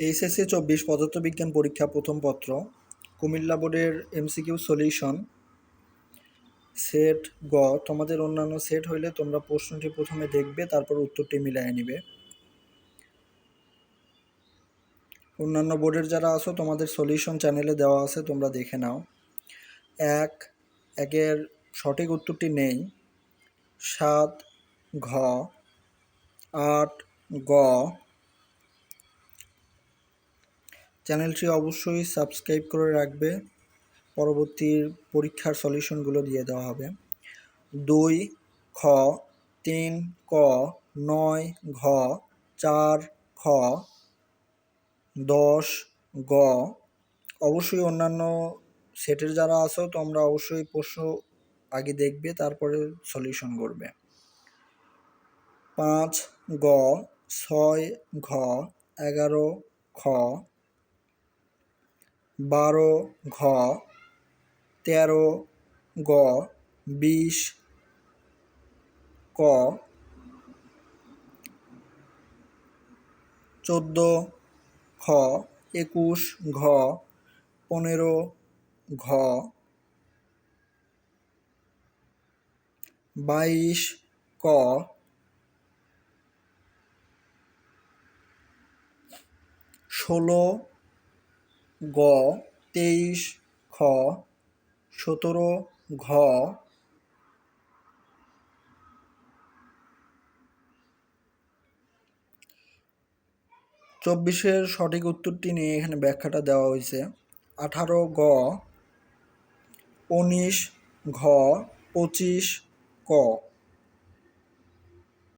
HSC চব্বিশ পদার্থবিজ্ঞান পরীক্ষা প্রথম পত্র, কুমিল্লা বোর্ডের এমসিকিউ সলিউশন, সেট গ। তোমাদের অন্যান্য সেট হইলে তোমরা প্রশ্নটি প্রথমে দেখবে, তারপর উত্তরটি মিলাই নিবে। অন্যান্য বোর্ডের যারা আছো, তোমাদের সলিউশন চ্যানেলে দেওয়া আছে, তোমরা দেখে নাও। এক, একের সঠিক উত্তরটি নেই। সাত, ঘ। আট, গ। চ্যানেলটি অবশ্যই সাবস্ক্রাইব করে রাখবে। পরবর্তী পরীক্ষার সলিউশনগুলো দিয়ে দেওয়া হবে। দুই, খ, তিন, ক, নয়, ঘ, চার, খ, দশ, গ। অবশ্যই অন্যান্য সেটের যারা আছো, তোমরা অবশ্যই প্রশ্ন আগে দেখবে, তারপরে সলিউশন করবে। পাঁচ, গ, ছয়, ঘ, এগারো, খ বারো ঘ, তেরো গ, বিশ ক, চোদ্দ খ একুশ ঘ, পনেরো ঘ, বাইশ ক, ষোলো গ, তেইশ, খ, সতেরো, ঘ, চব্বিশের সঠিক উত্তরটি নিয়ে এখানে ব্যাখ্যাটা দেওয়া হয়েছে। আঠারো, গ, উনিশ, ঘ, পঁচিশ, ক।